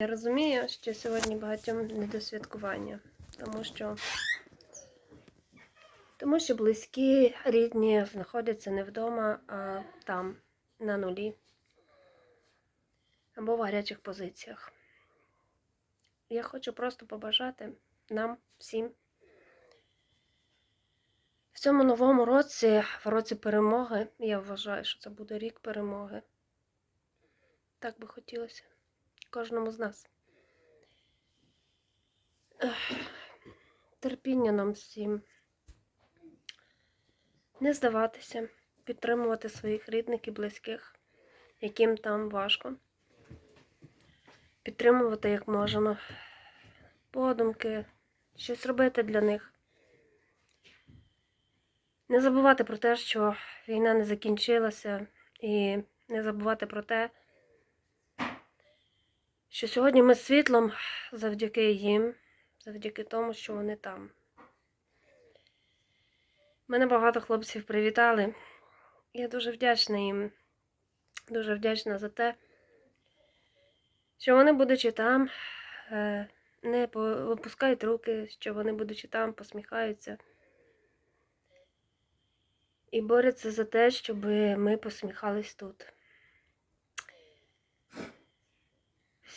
Я розумію, що сьогодні багатьом не до святкування, тому що, тому що близькі, рідні знаходяться не вдома, а там, на нулі або в гарячих позиціях. Я хочу просто побажати нам всім в цьому новому році, в році перемоги, я вважаю, що це буде рік перемоги. Так би хотілося кожному з нас. Терпіння нам всім. Не здаватися, підтримувати своїх рідних і близьких, яким там важко. Підтримувати як можемо. Подумки, щось робити для них. Не забувати про те, що війна не закінчилася, і не забувати про те, що сьогодні ми світлом завдяки їм, завдяки тому, що вони там. Мене багато хлопців привітали. Я дуже вдячна їм, дуже вдячна за те, що вони, будучи там, е, не опускають руки, що вони, будучи там, посміхаються. І борються за те, щоб ми посміхались тут.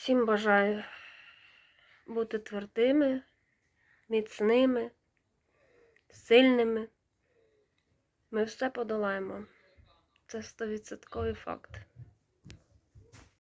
Всім бажаю бути твердими, міцними, сильними. Ми все подолаємо. Це стовідсотковий факт.